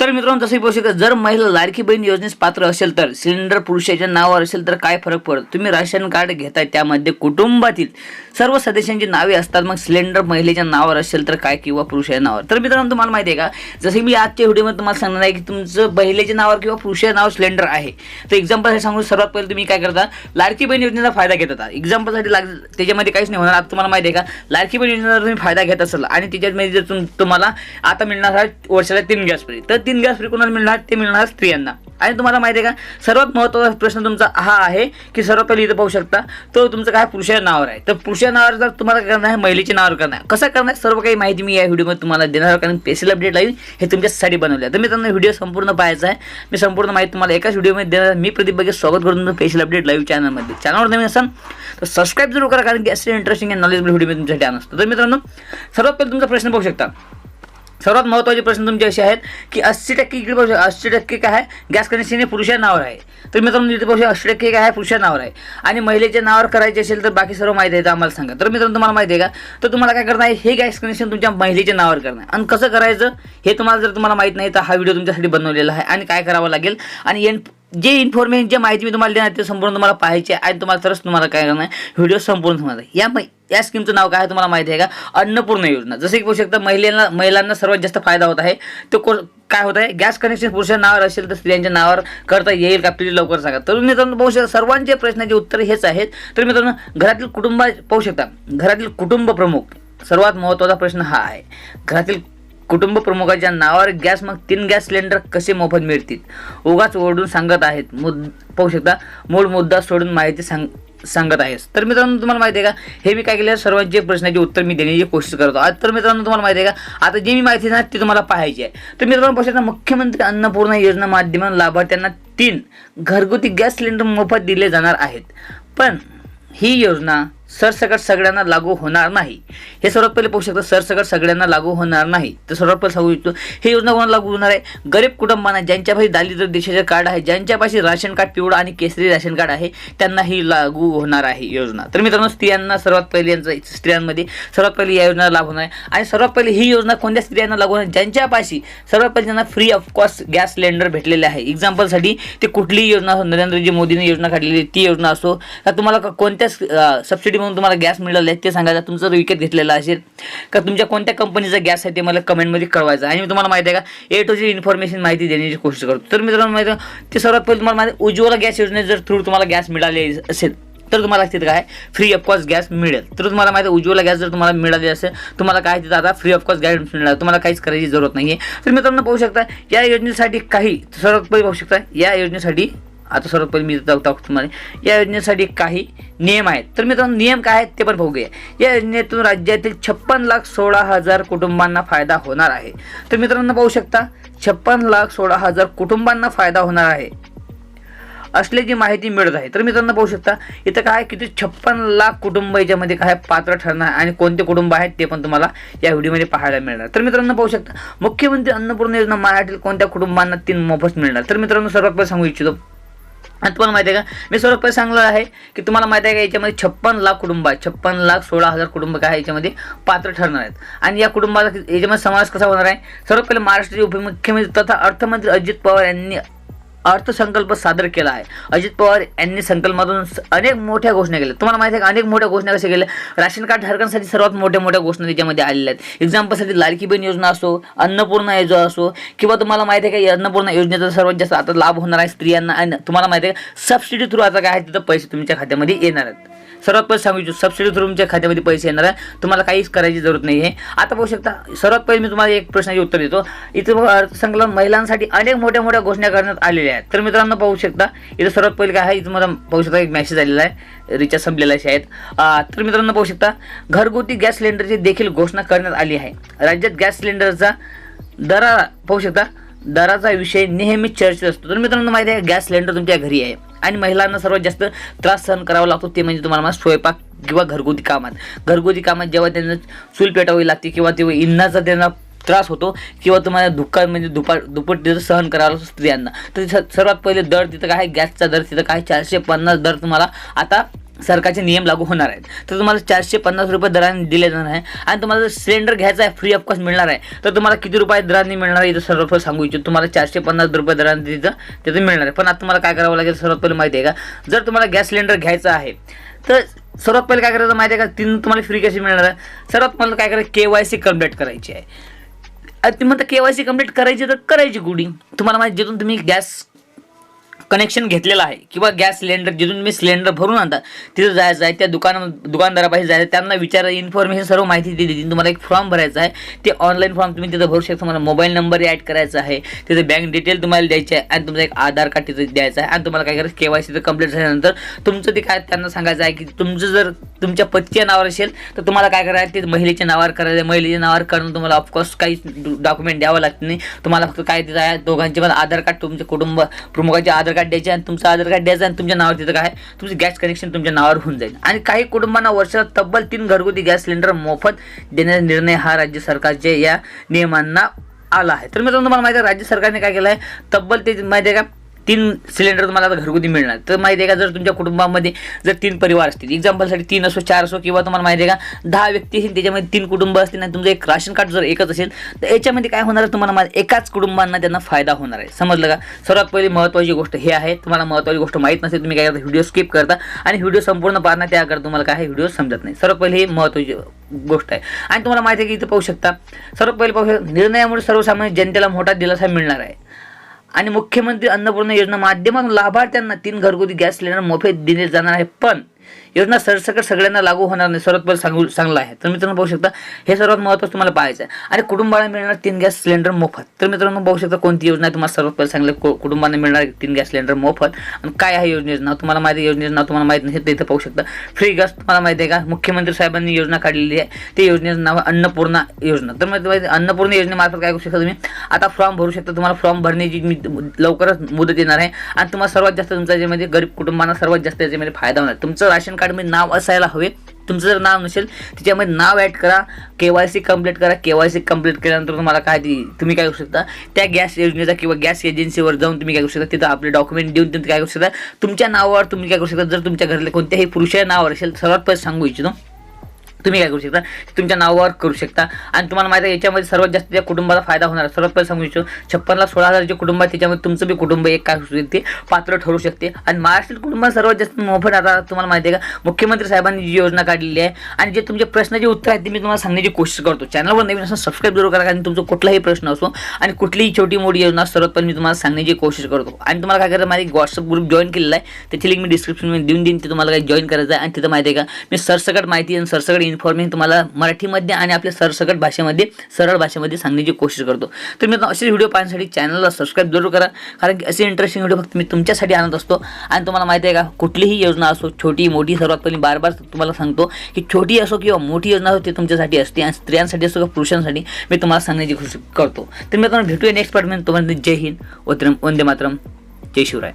तर मित्रांनो तसंही पाहू शकता जर महिला लाडकी बहीण योजनेस पात्र असेल तर सिलेंडर पुरुषाच्या नावावर असेल तर काय फरक पडतो? तुम्ही राशन कार्ड घेताय त्यामध्ये कुटुंबातील सर्व सदस्यांची नावे असतात मग सिलेंडर महिलेच्या नावावर असेल तर काय किंवा पुरुषाच्या नावावर? तर मित्रांनो तुम्हाला माहिती आहे का? जसं मी आजच्या व्हिडिओमध्ये तुम्हाला सांगणार आहे की तुमचं महिलेच्या नावावर किंवा पुरुषाच्या नावावर सिलेंडर आहे. तर एक्झाम्पल सांगू सर्वात पहिले तुम्ही काय करता? लाडकी बहीण योजनेचा फायदा घेत होता. एक्झाम्पलसाठी लाग त्याच्यामध्ये काहीच नाही होणार. आता तुम्हाला माहिती आहे का? लाडकी बहीण योजनेचा तुम्ही फायदा घेत असाल आणि त्याच्यामध्ये जर तुम तुम्हाला आता मिळणार आहे वर्षाला तीन गॅस फ्री तर तीन गॅस फ्री कोणाला मिळणार? ते मिळणार स्त्रियांना. आणि तुम्हाला माहिती आहे का सर्वात महत्त्वाचा प्रश्न तुमचा हा आहे की सर्वात पहिले इथं पाहू शकता तो तुमचं काय पुरुषाच्या नावावर आहे. तर पुरुषाच्या नावावर जर तुम्हाला काय करणार आहे महिलेच्या नावावर करणार आहे. कसं करणार सर्व काही माहिती मी या व्हिडिओमध्ये तुम्हाला देणार कारण स्पेशल अपडेट लाईव्ह हे तुमच्यासाठी बनवले आहे. तर मी त्यांना व्हिडिओ संपूर्ण पाहायचा आहे. मी संपूर्ण माहिती तुम्हाला एकाच व्हिडिओमध्ये देणार मी प्रदीप बघे स्वागत करतो स्पेशल अपडेट लाईव्ह चॅनलमध्ये चॅनलवर नवीन असाल तर सबस्क्राईब जरूर करा कारण की असे इंटरेस्टिंग आणि नॉलेजबल व्हिडिओ मी तुमच्यासाठी आणतो तर मित्रांनो सर्वात पहिले तुमचा प्रश्न पाहू शकता. सर्वात महत्त्वाचे प्रश्न तुमचे असे आहेत की अस्सी टक्के इकडे पाहू शकता अस्सी टक्के काय आहे? गॅस कनेक्शन हे पुरुषा नावावर आहे. तर मित्रांनो इथे पाहू शकता अस्सी टक्के काय आहे? पुरुषा नावावर आहे. आणि महिलेच्या नावावर करायचे असेल तर बाकी सर्व माहिती आहे तर आम्हाला सांगा. तर मित्रांनो तुम्हाला माहिती आहे का? तर तुम्हाला काय करणार आहे? हे गॅस कनेक्शन तुमच्या महिलेच्या नावावर करणार आहे. आणि कसं करायचं? हे तुम्हाला जर तुम्हाला माहीत नाही तर हा व्हिडिओ तुमच्यासाठी बनवलेला आहे. आणि काय करावं लागेल? आणि एन जे इन्फॉर्मेशन जे माहिती मी तुम्हाला देणार ते संपूर्ण तुम्हाला पाहायचे आणि तुम्हाला तरच तुम्हाला काय करणार व्हिडिओ संपूर्ण होणार या या स्कीमचं नाव काय आहे तुम्हाला माहिती आहे का? अन्नपूर्ण योजना. जसं की पाहू शकता महिलांना महिलांना सर्वात जास्त फायदा होत आहे. तो को काय होत आहे? गॅस कनेक्शन पुरुषाच्या नावावर असेल तर स्त्रियांच्या नावावर करता येईल का? प्लीज लवकर सांगा. तर मित्रांनो पाहू शकता सर्वांचे प्रश्नाचे उत्तर हेच आहेत. तर मित्रांनो घरातील कुटुंब पाहू शकता घरातील कुटुंब प्रमुख सर्वात महत्त्वाचा प्रश्न हा आहे. घरातील कुटुंब प्रमुखाच्या नावावर गॅस मग तीन गॅस सिलेंडर कसे मोफत मिळतील? उगाच ओरडून सांगत आहेत. मुद पाहू शकता मूळ मुद्दा सोडून माहिती सांग सांगत आहेस तर मित्रांनो तुम्हाला माहिती आहे का हे मी काय केलं? सर्वांचे प्रश्नाचे उत्तर मी देण्याची कोशिश करतो आज तर मित्रांनो तुम्हाला माहिती आहे का आता जी मी माहिती ना ती तुम्हाला पाहायची आहे. तर मित्रांनो पाहू शकता मुख्यमंत्री अन्नपूर्णा योजना माध्यमातून लाभार्थ्यांना तीन घरगुती गॅस सिलेंडर मोफत दिले जाणार आहेत. पण ही योजना सरसकट सगळ्यांना लागू होणार नाही. हे सर्वात पहिले पाहू शकता सरसकट सगळ्यांना लागू होणार नाही. तर सर्वात पहिले सांगू इच्छितो ही योजना कोणाला लागू होणार आहे? गरीब कुटुंबांना ज्यांच्यापाशी दारिद्र्य देशाचे कार्ड आहे ज्यांच्यापाशी राशन कार्ड पिवळं आणि केसरी राशन कार्ड आहे त्यांना ही लागू होणार आहे योजना. तर मित्रांनो स्त्रियांना सर्वात पहिले यांचा स्त्रियांमध्ये सर्वात पहिले या योजना लागू होणार आहे. आणि सर्वात पहिले ही योजना कोणत्या स्त्रियांना लागू होणार ज्यांच्यापाशी सर्वात पहिले त्यांना free of cost gas cylinder भेटलेले आहे. एक्झाम्पलसाठी ते कुठलीही योजना नरेंद्र नरेंद्रजी मोदीने योजना काढलेली ती योजना असो का तुम्हाला कोणत्या सबसिडी म्हणून तुम्हाला गॅस मिळाला आहे ते सांगायचं तुमचं विकत घेतलेला असेल का तुमच्या कोणत्या कंपनीचा गॅस आहे ते मला कमेंटमध्ये कळवायचं. आणि मी तुम्हाला माहिती आहे का ए टू जी इन्फॉर्मेशन माहिती देण्याची कोशिश करतो. तर मित्रांनो माहिती ते सर्वात पहिले तुम्हाला माहिती उज्ज्वला गॅस योजने जर थ्रू तुम्हाला गॅस मिळाले असेल तर तुम्हाला तिथं काय फ्री ऑफकॉस्ट गॅस मिळेल. तर तुम्हाला माहिती आहे उज्ज्वला गॅस जर तुम्हाला मिळाले असेल तुम्हाला काय तिथं आता फ्री ऑफकॉस्ट गॅस मिळणार तुम्हाला काहीच करायची जरूरत नाही आहे तर मित्रांनो पाहू शकता या योजनेसाठी काही सर्वात पहिले पाहू शकता या योजनेसाठी आता सर्वात पहिले मी दाखवतो तुम्हाला. या योजनेसाठी काही नियम आहेत. तर मित्रांनो नियम काय आहेत ते पण बघूया या योजनेतून राज्यातील छप्पन लाख सोळा हजार कुटुंबांना फायदा होणार आहे. तर मित्रांनो पाहू शकता छप्पन लाख सोळा हजार कुटुंबांना फायदा होणार आहे. असल्याची माहिती मिळत आहे. तर मित्रांनो पाहू शकता इथं काय किती छप्पन लाख कुटुंब याच्यामध्ये काय पात्र ठरणार आणि कोणते कुटुंब आहेत ते पण तुम्हाला या व्हिडिओमध्ये पाहायला मिळणार. तर मित्रांनो पाहू शकता मुख्यमंत्री अन्नपूर्ण योजना मराठीतील कोणत्या कुटुंबांना तीन मोफत मिळणार? तर मित्रांनो सर्वात पहिले सांगू इच्छितो आणि तुम्हाला माहिती आहे का? मी सर्व पहिले सांगलं आहे की तुम्हाला माहिती आहे का याच्यामध्ये छप्पन लाख कुटुंब आहे छप्पन लाख सोळा हजार कुटुंब काय आहे याच्यामध्ये पात्र ठरणार आहेत. आणि या कुटुंबाला याच्यामध्ये समावेश कसा होणार आहे? सर्वात पहिले महाराष्ट्राचे उपमुख्यमंत्री तथा अर्थमंत्री अजित पवार यांनी अर्थसंकल्प सादर केला आहे. अजित पवार यांनी संकल्पातून अनेक मोठ्या घोषणा केल्या. तुम्हाला माहिती आहे का? अनेक मोठ्या घोषणा कशा केल्या? राशन कार्ड धारकांसाठी सर्वात मोठ्या मोठ्या घोषणा त्याच्यामध्ये आलेल्या आहेत. एक्झाम्पलसाठी लाडकी बहीण योजना असो अन्नपूर्णा योजना असो किंवा तुम्हाला माहिती आहे का अन्नपूर्णा योजनेचा सर्वात जास्त आता लाभ होणार आहे स्त्रियांना. आणि तुम्हाला माहिती आहे का सबसिडी थ्रू आता काय आहे? तिथं पैसे तुमच्या खात्यामध्ये येणार आहेत. सर्वात पहिले सांगू इच्छितो सबसिडी थ्रू तुमच्या खात्यामध्ये पैसे येणार आहे. तुम्हाला काहीच करायची जरूरत नाही आहे. आता पाहू शकता सर्वात पहिले मी तुम्हाला एक प्रश्नाचे उत्तर देतो. इथं बघा अर्थसंकलन महिलांसाठी अनेक मोठ्या मोठ्या घोषणा करण्यात आलेल्या आहेत. तर मित्रांनो पाहू शकता इथं सर्वात पहिले काय आहे इथं मला पाहू शकता एक मेसेज आलेला आहे. रिचार्ज संपलेला आहे शाळेत. तर मित्रांनो पाहू शकता घरगुती गॅस सिलेंडरची देखील घोषणा करण्यात आली आहे. राज्यात गॅस सिलेंडरचा दरा पाहू शकता दराचा विषय नेहमी चर्चेत असतो. तर मित्रांनो माहिती आहे गॅस सिलेंडर तुमच्या घरी आहे. आणि महिलांना सर्वात जास्त त्रास सहन करावा लागतो ते म्हणजे तुम्हाला स्वयंपाक किंवा घरगुती कामात. घरगुती कामात जेव्हा त्यांना चूल पेटावी लागते किंवा तेव्हा इंधाचा त्यांना त्रास होतो किंवा तुम्हाला दुःखा म्हणजे दुपार दुप्पट तिथं सहन करावं लागतं स्त्रियांना. तर सर्वात पहिले दर तिथं काय गॅसचा दर तिथं काय चारशे पन्नास दर तुम्हाला आता सरकारचे नियम लागू होणार आहेत. तर तुम्हाला चारशे पन्नास रुपये दराने दिले जाणार आहे आणि तुम्हाला जर सिलेंडर घ्यायचा आहे फ्री ऑफकोर्स मिळणार आहे तर तुम्हाला किती रुपये दराने मिळणार आहे? इथं सर्व सांगू इच्छितो. तुम्हाला चारशे पन्नास रुपये दराने तिथं तिथं मिळणार आहे. पण आता तुम्हाला काय करावं लागेल? सर्वात पहिले माहिती आहे का? जर तुम्हाला गॅस सिलेंडर घ्यायचा आहे तर सर्वात पहिले काय करायचं माहिती आहे का? तीन तुम्हाला फ्री कशी मिळणार आहे? सर्वात पहिले काय करायचं? के वाय सी कंप्लीट करायची आहे. तुम्ही म्हणता के वाय सी कंप्लीट करायची तर करायची गुडी. तुम्हाला माहिती जिथून तुम्ही गॅस कनेक्शन घेतलेलं आहे. किंवा गॅस सिलेंडर जिथून तुम्ही सिलेंडर भरून आणता तिथं जायचं आहे त्या दुकान दुकानदारापाशी जायचं आहे, त्यांना विचार इन्फॉर्मेशन सर्व माहिती दिली तुम्हाला एक फॉर्म भरायचा आहे. ते ऑनलाईन फॉर्म तुम्ही तिथं भरू शकता. तुम्हाला मोबाईल नंबर ॲड करायचा आहे. तिथे बँक डिटेल तुम्हाला द्यायचे आहे आणि तुमचं एक आधार कार्ड तिथं द्यायचं आहे. आणि तुम्हाला काय करायचं के वाय सी कंप्लीट झाल्यानंतर तुमचं ते काय त्यांना सांगायचं आहे की तुमचं जर तुमच्या पतीच्या नावावर असेल तर तुम्हाला काय करायचं ते महिलेच्या नावावर करायचं महिलेच्या नावावर करणं तुम्हाला ऑफकोर्स काही डॉक्युमेंट द्यावं लागत नाही. तुम्हाला फक्त काय तिथं आहे दोघांचे पण आधार कार्ड तुमच्या कुटुंब प्रमुखाचे आधार कार्ड द्यायचे आणि तुमचं आधार कार्ड द्यायचं आणि तुमच्या नावावर तिथं काय? तुमचं गॅस कनेक्शन तुमच्या नावावर होऊन जाईल. आणि काही कुटुंबांना वर्षाला तब्बल तीन घरगुती गॅस सिलेंडर मोफत देण्याचा निर्णय हा राज्य सरकारच्या या नियमांना आला आहे. तर मित्रांनो तुम्हाला माहिती आहे राज्य सरकारने काय केलं आहे तब्बल ते माहिती आहे का? तीन सिलेंडर तुम्हाला घरगुती मिळणार. तर माहिती आहे का जर तुमच्या कुटुंबामध्ये जर तीन परिवार असतील एक्झाम्पलसाठी तीन असो चार असो किंवा तुम्हाला माहिती आहे का दहा व्यक्ती असतील त्याच्यामध्ये तीन कुटुंब असतील आणि तुमचं एक राशन कार्ड जर एकच असेल तर याच्यामध्ये काय होणार आहे तुम्हाला माहिती एकाच कुटुंबांना त्यांना फायदा होणार आहे. समजलं का? सर्वात पहिली महत्त्वाची गोष्ट हे आहे तुम्हाला महत्त्वाची गोष्ट माहीत नसेल तुम्ही काय करता व्हिडिओ स्किप करता आणि व्हिडिओ संपूर्ण पाहणार त्याकडे तुम्हाला काय व्हिडिओ समजत नाही. सर्वात पहिली ही महत्त्वाची गोष्ट आहे. आणि तुम्हाला माहिती आहे की इथं पाहू शकता सर्वात पहिले पाहू शकता निर्णयामुळे सर्वसामान्य जनतेला मोठा दिलासा मिळणार आहे. आणि मुख्यमंत्री अन्नपूर्णा योजना माध्यमातून लाभार्थ्यांना तीन घरगुती गॅस सिलेंडर मोफत दिले जाणार आहे. पण योजना सरसकट सगळ्यांना लागू होणार नाही. सर्वात पहिले सांगू चांगलं आहे. तर मित्रांनो पाहू शकता हे सर्वात महत्त्वाचं तुम्हाला पाहायचं आहे. आणि कुटुंबाला मिळणार तीन गॅस सिलेंडर मोफत. तर मित्रांनो पाहू शकता कोणती योजना आहे? तुम्हाला सर्वात पहिले सांगले कुटुंबांना मिळणार तीन गॅस सिलेंडर मोफत. आणि काय आहे योजनेचं नाव? तुम्हाला माहिती योजनेचं नाव तुम्हाला माहिती नाही तर इथं पाहू शकता. फ्री गॅस तुम्हाला माहिती आहे का? मुख्यमंत्री साहेबांनी योजना काढलेली आहे. ते योजनेचं नाव आहे अन्नपूर्णा योजना. तर माहिती माहिती अन्नपूर्णा योजनेमार्फत काय करू शकता तुम्ही? आता फॉर्म भरू शकता. तुम्हाला फॉर्म भरण्याची मी लवकरच मुदत येणार आहे. आणि तुम्हाला सर्वात जास्त तुमच्या याच्यामध्ये गरीब कुटुंबांना सर्वात जास्त याच्यामध्ये फायदा होणार तुमचं राशन कार्डमध्ये नाव असायला हवे. तुमचं जर नाव नसेल त्याच्यामध्ये नाव ॲड करा के वाय सी कंप्लीट करा. के वाय सी कंप्लीट केल्यानंतर तुम्हाला काय तुम्ही काय करू शकता? त्या गॅस योजनेचा किंवा गॅस एजन्सीवर जाऊन तुम्ही काय करू शकता? तिथं आपले डॉक्युमेंट देऊन तुम्ही काय करू शकता? तुमच्या नावावर तुम्ही काय करू शकता? जर तुमच्या घरातल्या कोणत्याही पुरुषाच्या नावावर असेल सर्वात पहिले सांगू इच्छितो तुम्ही काय करू शकता? तुमच्या नावावर करू शकता. आणि तुम्हाला माहिती आहे याच्यामध्ये सर्वात जास्त त्या कुटुंबाला फायदा होणार सर्वात पहिले सांगू इच्छितो छप्पनला सोळा हजार जे कुटुंब आहे त्याच्यामध्ये तुमचं बी कुटुंब एक काय असू शकते? पात्र ठरू शकते. आणि महाराष्ट्रातील कुटुंबात सर्वात जास्त मोफत आता तुम्हाला माहिती आहे का मुख्यमंत्री साहेबांनी जी योजना काढलेली आहे आणि जे तुमचे प्रश्नाचे उत्तर आहेत ते मी तुम्हाला सांगण्याची कोशिश करतो. चॅनलवर नवीन असं सबस्क्राईब जरूर करा कारण तुमचा कुठलाही प्रश्न असो आणि कुठलीही छोटी मोठी योजना सर्वात पहिले मी तुम्हाला सांगण्याची कोशिश करतो. आणि तुम्हाला काय करायचं माझी व्हॉट्सअप ग्रुप जॉईन केलेला आहे. त्याची लिंक मी डिस्क्रिप्शनमध्ये देऊन देईन ते तुम्हाला काही जॉईन करायचं आहे. आणि तिथं माहिती आहे का मी सरसकट माहिती आणि सरसकट इन्फॉर्मेशन तुम्हाला मराठीमध्ये आणि आपल्या सरसकट भाषेमध्ये सरळ भाषेमध्ये सांगण्याची कोशिश करतो. तर मी असे व्हिडिओ पाहण्यासाठी चॅनलला सबस्क्राईब जरूर करा. कारण की असे इंटरेस्टिंग व्हिडिओ फक्त मी तुमच्यासाठी आणत असतो. आणि तुम्हाला माहिती आहे का कुठलीही योजना असो छोटी मोठी सर्वात पहिली बार बार तुम्हाला सांगतो की छोटी असो किंवा मोठी योजना असो ती तुमच्यासाठी असते आणि स्त्रियांसाठी असो किंवा पुरुषांसाठी मी तुम्हाला सांगण्याची कोशिश करतो. तर मी तुम्हाला भेटूया नेक्स्ट पार्टमध्ये तुम्हाला जय हिंद वंदे मातरम. जय शिवराय.